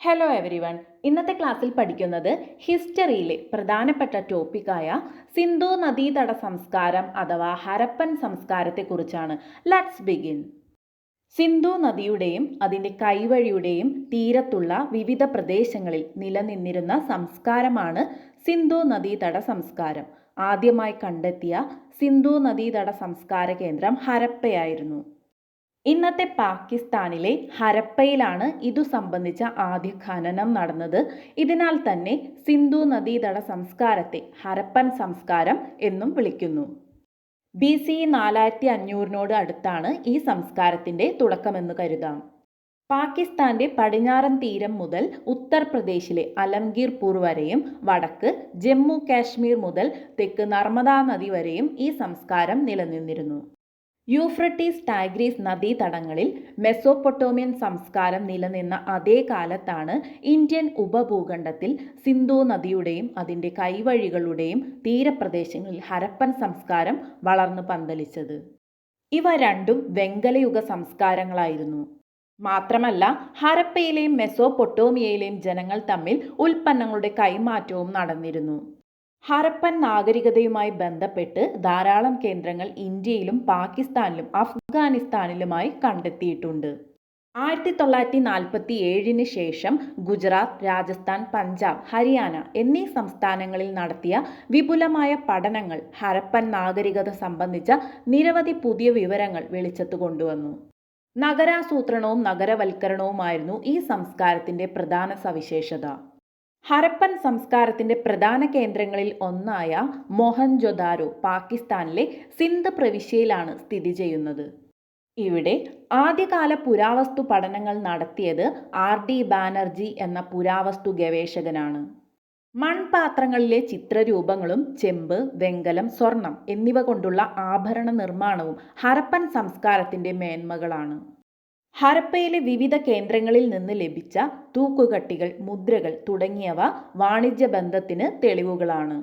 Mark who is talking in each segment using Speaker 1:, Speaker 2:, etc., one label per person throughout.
Speaker 1: Hello every one ഇന്നത്തെ ക്ലാസ്സിൽ പഠിക്കുന്നത് ഹിസ്റ്ററിയിലെ പ്രധാനപ്പെട്ട ടോപ്പിക്കായ സിന്ധു നദീതട സംസ്കാരം അഥവാ ഹരപ്പൻ സംസ്കാരത്തെക്കുറിച്ചാണ്. ലെറ്റ്സ് ബിഗിൻ സിന്ധു നദിയുടെയും അതിന്റെ കൈവഴിയുടെയും തീരത്തുള്ള വിവിധ പ്രദേശങ്ങളിൽ നിലനിന്നിരുന്ന സംസ്കാരമാണ് സിന്ധു നദീതട സംസ്കാരം. ആദ്യമായി കണ്ടെത്തിയ സിന്ധു നദീതട സംസ്കാര കേന്ദ്രം ഹരപ്പയായിരുന്നു. ഇന്നത്തെ പാകിസ്ഥാനിലെ ഹരപ്പയിലാണ് ഇതു സംബന്ധിച്ച ആദ്യ ഖനനം നടന്നത്. ഇതിനാൽ തന്നെ സിന്ധു നദീതട സംസ്കാരത്തെ ഹരപ്പൻ സംസ്കാരം എന്നും വിളിക്കുന്നു. ബി സി നാലായിരത്തി അഞ്ഞൂറിനോട് അടുത്താണ് ഈ സംസ്കാരത്തിന്റെ തുടക്കമെന്ന് കരുതാം. പാകിസ്ഥാന്റെ പടിഞ്ഞാറൻ തീരം മുതൽ ഉത്തർപ്രദേശിലെ അലംഗീർപൂർ വരെയും വടക്ക് ജമ്മു കാശ്മീർ മുതൽ തെക്ക് നർമ്മദാ നദി വരെയും ഈ സംസ്കാരം നിലനിന്നിരുന്നു. യൂഫ്രട്ടീസ് ടൈഗ്രീസ് നദീതടങ്ങളിൽ മെസോപൊട്ടോമിയൻ സംസ്കാരം നിലനിന്ന അതേ കാലത്താണ് ഇന്ത്യൻ ഉപഭൂഖണ്ഡത്തിൽ സിന്ധു നദിയുടെയും അതിന്റെ കൈവഴികളുടെയും തീരപ്രദേശങ്ങളിൽ ഹരപ്പൻ സംസ്കാരം വളർന്നു പന്തലിച്ചത്. ഇവ രണ്ടും വെങ്കലയുഗ സംസ്കാരങ്ങളായിരുന്നു. മാത്രമല്ല ഹരപ്പയിലെയും മെസോപൊട്ടോമിയയിലെയും ജനങ്ങൾ തമ്മിൽ ഉൽപ്പന്നങ്ങളുടെ കൈമാറ്റവും നടന്നിരുന്നു. ഹരപ്പൻ നാഗരികതയുമായി ബന്ധപ്പെട്ട് ധാരാളം കേന്ദ്രങ്ങൾ ഇന്ത്യയിലും പാകിസ്ഥാനിലും അഫ്ഗാനിസ്ഥാനിലുമായി കണ്ടെത്തിയിട്ടുണ്ട്. ആയിരത്തി തൊള്ളായിരത്തി നാൽപ്പത്തി ഏഴിന് ശേഷം ഗുജറാത്ത് രാജസ്ഥാൻ പഞ്ചാബ് ഹരിയാന എന്നീ സംസ്ഥാനങ്ങളിൽ നടത്തിയ വിപുലമായ പഠനങ്ങൾ ഹരപ്പൻ നാഗരികത സംബന്ധിച്ച നിരവധി പുതിയ വിവരങ്ങൾ വെളിച്ചത്ത് കൊണ്ടുവന്നു. നഗരാസൂത്രണവും നഗരവൽക്കരണവുമായിരുന്നു ഈ സംസ്കാരത്തിന്റെ പ്രധാന സവിശേഷത. ഹരപ്പൻ സംസ്കാരത്തിന്റെ പ്രധാന കേന്ദ്രങ്ങളിൽ ഒന്നായ മൊഹൻജൊദാരോ പാകിസ്ഥാനിലെ സിന്ധ് പ്രവിശ്യയിലാണ് സ്ഥിതി ചെയ്യുന്നത്. ഇവിടെ ആദ്യകാല പുരാവസ്തു പഠനങ്ങൾ നടത്തിയത് ആർ ഡി ബാനർജി എന്ന പുരാവസ്തു ഗവേഷകനാണ്. മൺപാത്രങ്ങളിലെ ചിത്രരൂപങ്ങളും ചെമ്പ് വെങ്കലം സ്വർണം എന്നിവ കൊണ്ടുള്ള ആഭരണ നിർമ്മാണവും ഹരപ്പൻ സംസ്കാരത്തിന്റെ മേന്മകളാണ്. ഹരപ്പയിലെ വിവിധ കേന്ദ്രങ്ങളിൽ നിന്ന് ലഭിച്ച തൂക്കുകട്ടികൾ മുദ്രകൾ തുടങ്ങിയവ വാണിജ്യ ബന്ധത്തിന് തെളിവുകളാണ്.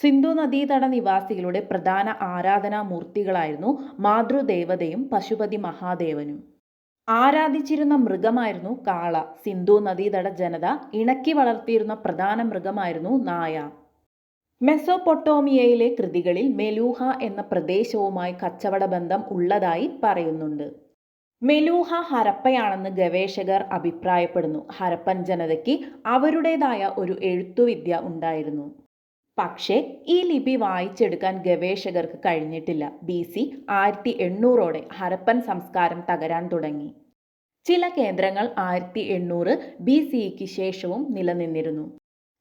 Speaker 1: സിന്ധു നദീതട നിവാസികളുടെ പ്രധാന ആരാധനാ മൂർത്തികളായിരുന്നു മാതൃദേവതയും പശുപതി മഹാദേവനും. ആരാധിച്ചിരുന്ന മൃഗമായിരുന്നു കാള. സിന്ധു നദീതട ജനത ഇണക്കി വളർത്തിയിരുന്ന പ്രധാന മൃഗമായിരുന്നു നായ. മെസോപൊട്ടോമിയയിലെ കൃതികളിൽ മെലൂഹ എന്ന പ്രദേശവുമായി കച്ചവട ബന്ധം ഉള്ളതായി പറയുന്നുണ്ട്. മെലൂഹ ഹരപ്പയാണെന്ന് ഗവേഷകർ അഭിപ്രായപ്പെടുന്നു. ഹരപ്പൻ ജനതയ്ക്ക് അവരുടേതായ ഒരു എഴുത്തുവിദ്യ ഉണ്ടായിരുന്നു. പക്ഷേ ഈ ലിപി വായിച്ചെടുക്കാൻ ഗവേഷകർക്ക് കഴിഞ്ഞിട്ടില്ല. ബി സി ആയിരത്തി എണ്ണൂറോടെ ഹരപ്പൻ സംസ്കാരം തകരാൻ തുടങ്ങി. ചില കേന്ദ്രങ്ങൾ ആയിരത്തി എണ്ണൂറ് ബി സിക്ക് ശേഷവും നിലനിന്നിരുന്നു.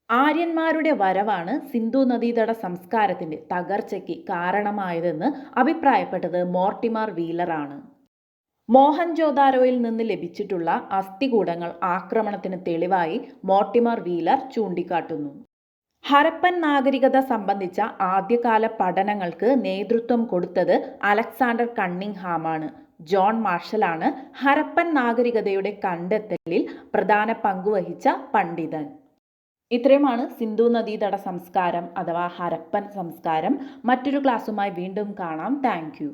Speaker 1: ആര്യന്മാരുടെ വരവാണ് സിന്ധു നദീതട സംസ്കാരത്തിന്റെ തകർച്ചയ്ക്ക് കാരണമായതെന്ന് അഭിപ്രായപ്പെട്ടത് മോർട്ടിമാർ വീലറാണ്. മോഹൻജോദാരോയിൽ നിന്ന് ലഭിച്ചിട്ടുള്ള അസ്ഥികൂടങ്ങൾ ആക്രമണത്തിന് തെളിവായി മോർട്ടിമർ വീലർ ചൂണ്ടിക്കാട്ടുന്നു. ഹരപ്പൻ നാഗരികത സംബന്ധിച്ച ആദ്യകാല പഠനങ്ങൾക്ക് നേതൃത്വം കൊടുത്തത് അലക്സാണ്ടർ കണ്ണിംഗ്ഹാമാണ് ജോൺ മാർഷലാണ് ഹരപ്പൻ നാഗരികതയുടെ കണ്ടെത്തലിൽ പ്രധാന പങ്കുവഹിച്ച പണ്ഡിതൻ. ഇത്രയുമാണ് സിന്ധു നദീതട സംസ്കാരം അഥവാ ഹരപ്പൻ സംസ്കാരം. മറ്റൊരു ക്ലാസ്സുമായി വീണ്ടും കാണാം. താങ്ക്